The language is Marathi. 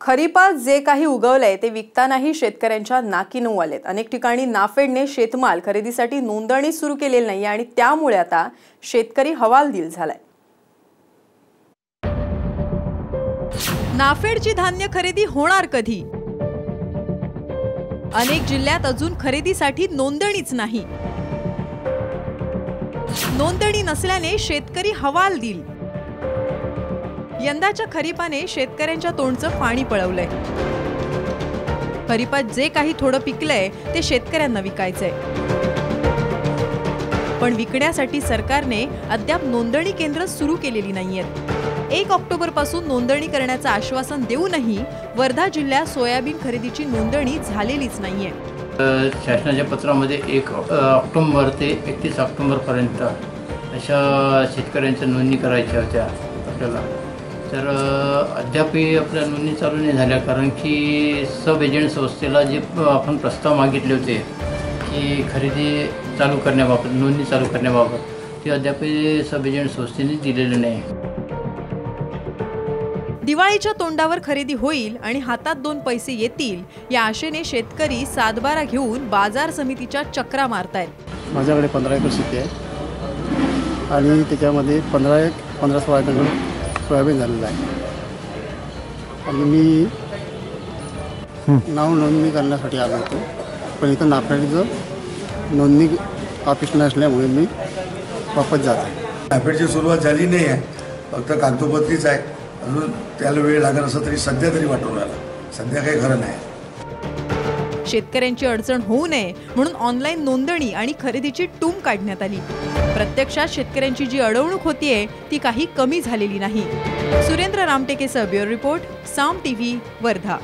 खरीपात जे काही उगवलंय ते विकतानाही शेतकऱ्यांच्या नाकी नऊ आलेत. अनेक ठिकाणी नाफेडने शेतमाल खरेदीसाठी नोंदणी सुरू केलेली नाही आणि त्यामुळे आता शेतकरी हवालदिल झालाय. नाफेडची धान्य खरेदी होणार कधी? अनेक जिल्ह्यात अजून खरेदीसाठी नोंदणीच नाही. नोंदणी नसल्याने शेतकरी हवाल दिल यंदाच्या खरीपाने शेतकऱ्यांच्या तोंडचं पाणी पळवलंय. खरीपात जे काही थोडं पिकलंय ते शेतकऱ्यांना विकायचंय. पण विकण्यासाठी सरकारने अद्याप नोंदणी केंद्र सुरू केलेली नाहीयेत. एक ऑक्टोबरपासून नोंदणी करण्याचं आश्वासन देऊनही वर्धा जिल्ह्यात सोयाबीन खरेदीची नोंदणी झालेलीच नाहीये. शासनाच्या पत्रामध्ये एक ऑक्टोंबर ते एकतीस ऑक्टोंबरपर्यंत अशा शेतकऱ्यांच्या नोंदणी करायच्या होत्या आपल्याला. तर अद्यापही आपल्या नोंदणी चालू नाही झाल्या कारण की सब एजंट संस्थेला जे आपण प्रस्ताव मागितले होते की खरेदी चालू करण्याबाबत नोंदणी चालू करण्याबाबत ते अद्यापही सब एजंट संस्थेने दिलेले नाही. दिवाळीच्या तोंडावर खरेदी होईल आणि हातात दोन पैसे येतील या आशेने शेतकरी सातबारा घेऊन बाजार समितीच्या चक्रा मारतायत. माझ्याकडे पंधरा एकर शेती आहे. आणि त्याच्यामध्ये पंधरा एक पंधरा सोळा एकर सोयाबीन झालेलं आहे. आणि मी नाव नोंदणी करण्यासाठी आलो होतो. पण इथं नाफेडचं नोंदणी ऑफिस नसल्यामुळे मी वापस जात. आहे नाफेडची सुरुवात झाली नाही आहे. फक्त कागदोपत्रीच आहे. अजून त्याला वेळ लागत असं तरी सध्या तरी वाटून आला सध्या काही खरं नाही. शेतकऱ्यांची अडचण होऊ नये म्हणून ऑनलाईन नोंदणी आणि खरेदीची टूम काढण्यात आली. प्रत्यक्षात शेतकऱ्यांची जी अडवणूक होतीये ती काही कमी झालेली नाही. Surendra रामटेकेसह bureau report Saam TV Wardha.